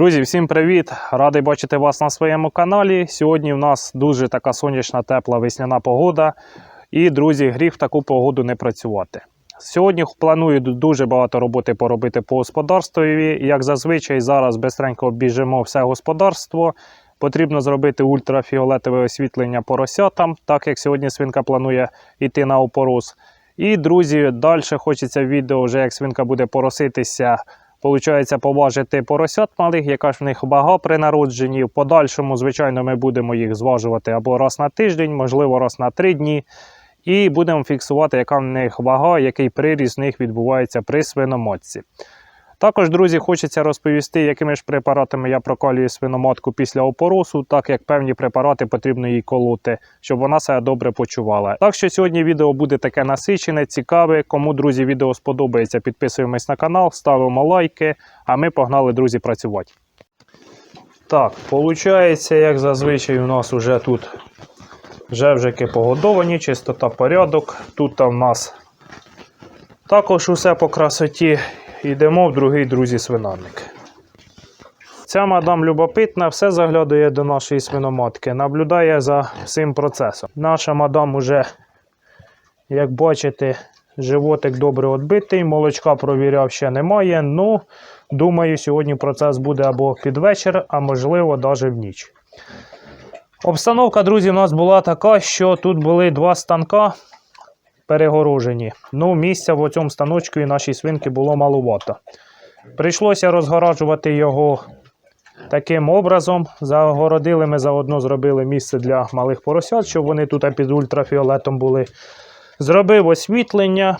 Друзі, всім привіт! Радий бачити вас на своєму каналі. Сьогодні в нас дуже така сонячна, тепла весняна погода. І, друзі, гріх в таку погоду не працювати. Сьогодні планую дуже багато роботи поробити по господарствові. Як зазвичай, зараз бистренько обіжимо все господарство. Потрібно зробити ультрафіолетове освітлення поросятам, так як сьогодні свинка планує йти на опорос. І, друзі, далі хочеться відео, вже як свинка буде пороситися. Получається, поважити поросят малих, яка ж в них вага при народженні. В подальшому, звичайно, ми будемо їх зважувати або раз на тиждень, можливо, раз на три дні. І будемо фіксувати, яка в них вага, який приріст в них відбувається при свиноматці. Також, друзі, хочеться розповісти, якими ж препаратами я прокалюю свиноматку після опоросу, так як певні препарати потрібно їй колоти, щоб вона себе добре почувала. Так що сьогодні відео буде таке насичене, цікаве. Кому, друзі, відео сподобається, підписуємось на канал, ставимо лайки, а ми погнали, друзі, працювати. Так, виходить, як зазвичай, у нас вже тут вже вжики погодовані, чистота порядок. Тут у нас також усе по красоті. Йдемо в другий друзі свинарник. Ця мадам любопитна, все заглядає до нашої свиноматки, наблюдає за всім процесом. Наша мадам уже, як бачите, животик добре відбитий, молочка провіряв ще немає. Ну, думаю, сьогодні процес буде або під вечір, а можливо, навіть в ніч. Обстановка, друзі, у нас була така, що тут були два станка перегорожені. Ну, місця в цьому станочку і нашій свинки було малувато. Прийшлося розгораджувати його таким образом. Загородили ми заодно зробили місце для малих поросят, щоб вони тут під ультрафіолетом були. Зробив освітлення.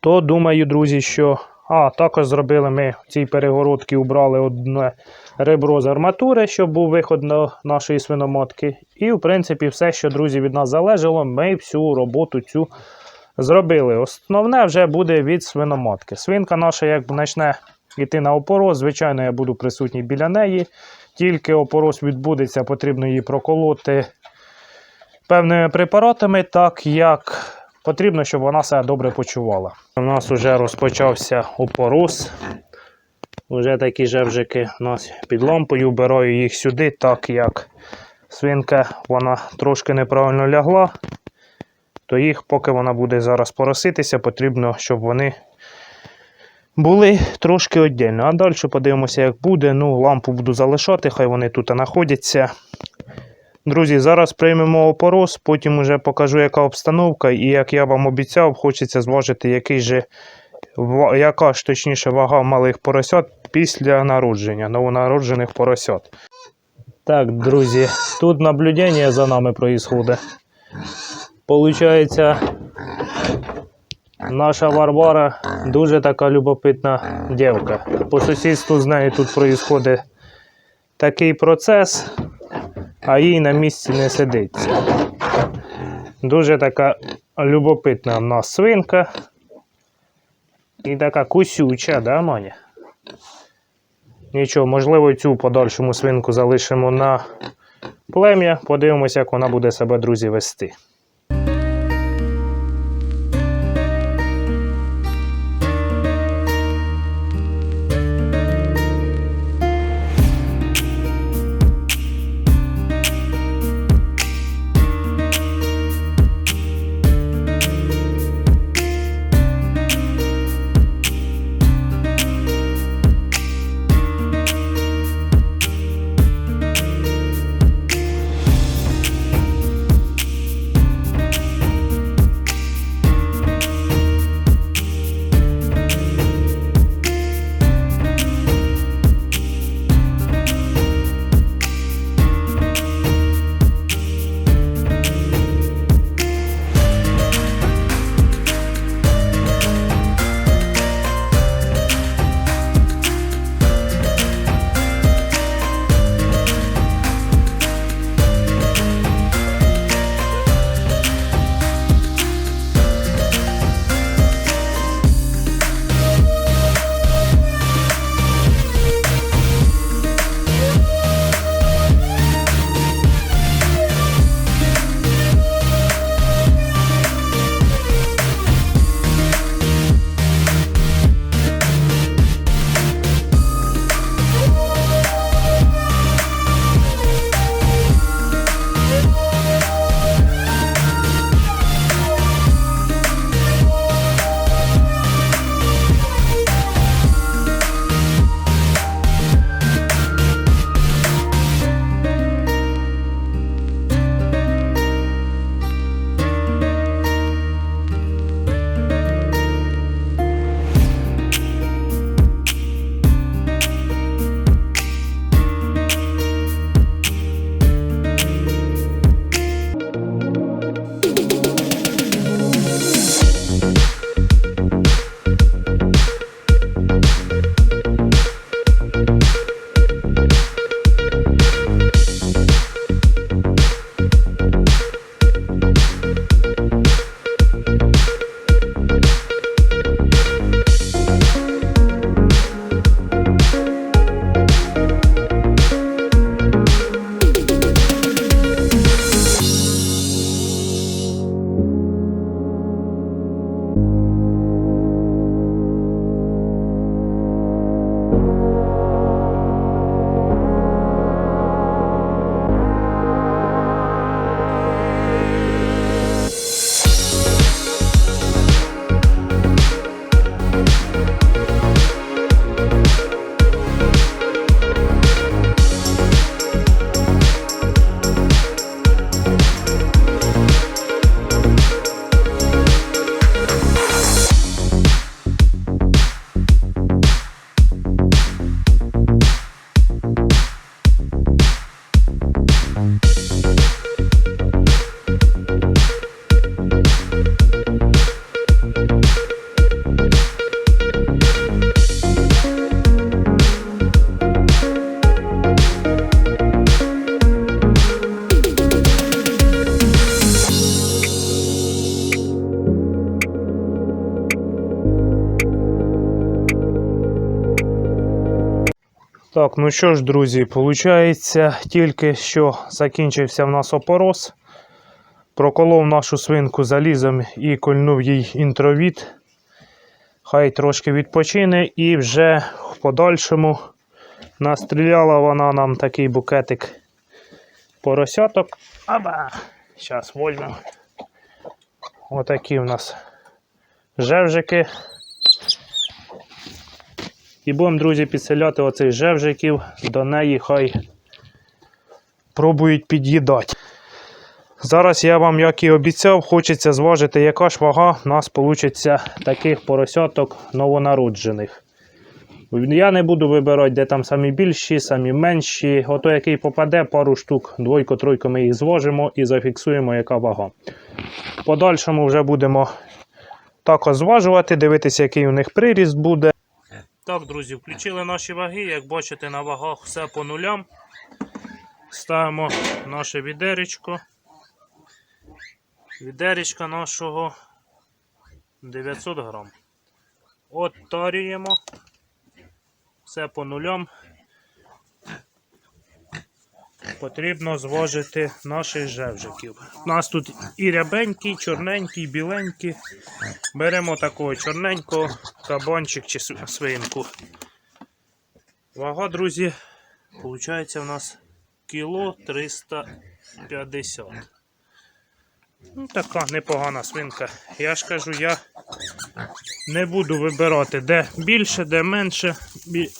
То думаю, друзі, що. А, також зробили ми в цій перегородці, убрали одне ребро з арматури, щоб був виход на нашої свиноматки. І, в принципі, все, що, друзі, від нас залежало, ми всю роботу цю зробили. Основне вже буде від свиноматки. Свинка наша, як почне йти на опорос, звичайно, я буду присутній біля неї. Тільки опорос відбудеться, потрібно її проколоти певними препаратами, так як потрібно, щоб вона себе добре почувала. У нас вже розпочався опорос. Вже такі жевжики у нас під лампою, вбираю їх сюди, так як свинка вона трошки неправильно лягла, то їх, поки вона буде зараз пороситися, потрібно, щоб вони були трошки віддільно. А далі подивимося, як буде. Ну, лампу буду залишати, хай вони тут знаходяться. Друзі, зараз приймемо опорос, потім вже покажу, яка обстановка, і як я вам обіцяв, хочеться зважити, який же, яка ж точніше вага малих поросят після народження, новонароджених поросят. Так, друзі, тут наблюдення за нами происходит. Получається, наша Варвара дуже така любопитна дівка. По сусідству з нею тут происходить такий процес, а їй на місці не сидиться. Дуже така любопитна в нас свинка. І така кусюча, да, Маня? Нічого, можливо, цю подальшому свинку залишимо на плем'я. Подивимося, як вона буде себе, друзі, вести. Так, ну що ж, друзі, виходить, тільки що закінчився в нас опорос. Проколов нашу свинку залізом і кольнув їй інтровіт. Хай трошки відпочине і вже в подальшому настріляла вона нам такий букетик поросяток. Аба! Зараз візьмемо. Отакі в нас жевжики. І будемо, друзі, підселяти оцих жевжиків до неї, хай пробують під'їдати. Зараз я вам, як і обіцяв, хочеться зважити, яка ж вага в нас вийде таких поросяток новонароджених. Я не буду вибирати, де там самі більші, самі менші. Ото який попаде, пару штук, двойко-тройко ми їх зважимо і зафіксуємо, яка вага. Подальшому вже будемо також зважувати, дивитися, який у них приріст буде. Так, друзі, включили наші ваги. Як бачите, на вагах все по нулям. Ставимо наше відеречко. Відеречка нашого 900 грам. Оттарюємо. Все по нулям. Потрібно зважити наших жевжиків. У нас тут і рябенький, чорненький, біленький. Беремо такого чорненького кабанчик чи свинку. Вага, друзі, виходить у нас кіло 350. Ну, така непогана свинка. Я ж кажу, я не буду вибирати, де більше, де менше.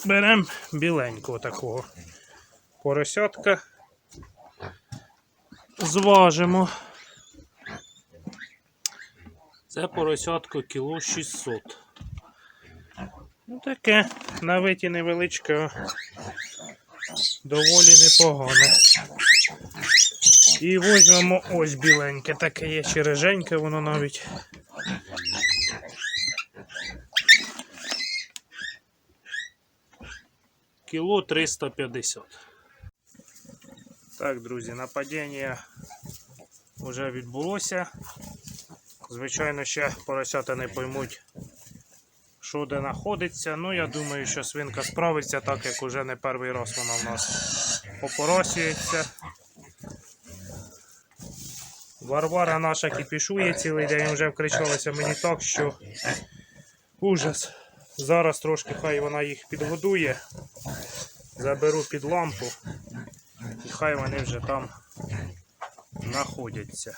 Беремо біленького такого поросятка. Зважимо. Це поросятко кіло 600. Ну таке, на виті невеличке, доволі непогане. І візьмемо ось біленьке, таке є череженьке, воно навіть. Кіло 350. Так, друзі, нападіння вже відбулося. Звичайно, ще поросята не поймуть, що де знаходиться. Ну, я думаю, що свинка справиться, так як уже не перший раз вона в нас опоросюється. Варвара наша кипішує цілий день, вже вкричалася мені так, що ужас. Зараз трошки хай вона їх підгодує. Заберу під лампу і хай вони вже там знаходяться.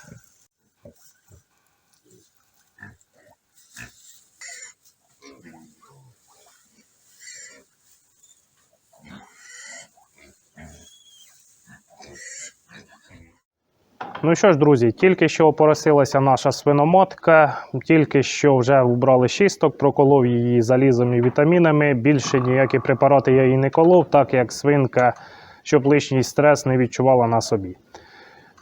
Ну що ж, друзі, тільки що опоросилася наша свиноматка, тільки що вже вбрали шісток, проколов її залізом і вітамінами. Більше ніякі препарати я їй не колов, так як свинка, щоб лишній стрес не відчувала на собі.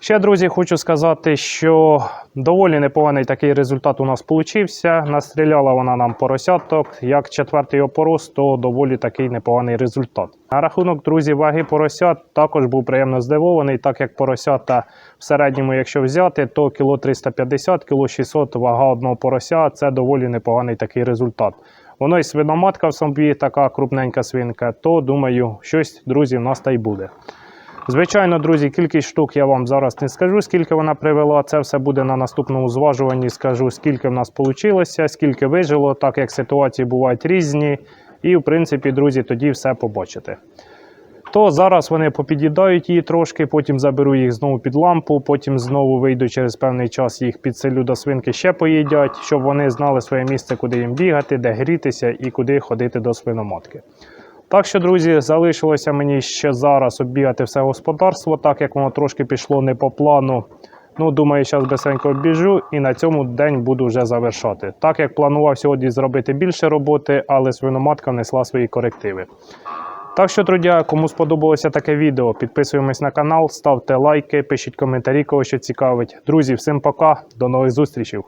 Ще, друзі, хочу сказати, що доволі непоганий такий результат у нас получився. Настріляла вона нам поросяток. Як четвертий опорос, то доволі такий непоганий результат. На рахунок, друзі, ваги поросят також був приємно здивований, так як поросята в середньому, якщо взяти, то кіло 350, кіло 600 вага одного порося це доволі непоганий такий результат. Воно і свиноматка в собі, така крупненька свинка, то думаю, щось, друзі, в нас та й буде. Звичайно, друзі, кількість штук я вам зараз не скажу, скільки вона привела. Це все буде на наступному зважуванні. Скажу, скільки в нас вийшло, скільки вижило, так як ситуації бувають різні. І, в принципі, друзі, тоді все побачите. То зараз вони попід'їдають її трошки, потім заберу їх знову під лампу, потім знову вийду через певний час, їх підселю до свинки ще поїдять, щоб вони знали своє місце, куди їм бігати, де грітися і куди ходити до свиноматки. Так що, друзі, залишилося мені ще зараз оббігати все господарство, так як воно трошки пішло не по плану. Ну, думаю, зараз безсенько обіжу і на цьому день буду вже завершати. Так як планував сьогодні зробити більше роботи, але свиноматка внесла свої корективи. Так що, друзі, кому сподобалося таке відео, підписуємось на канал, ставте лайки, пишіть коментарі, кого що цікавить. Друзі, всім пока, до нових зустрічей.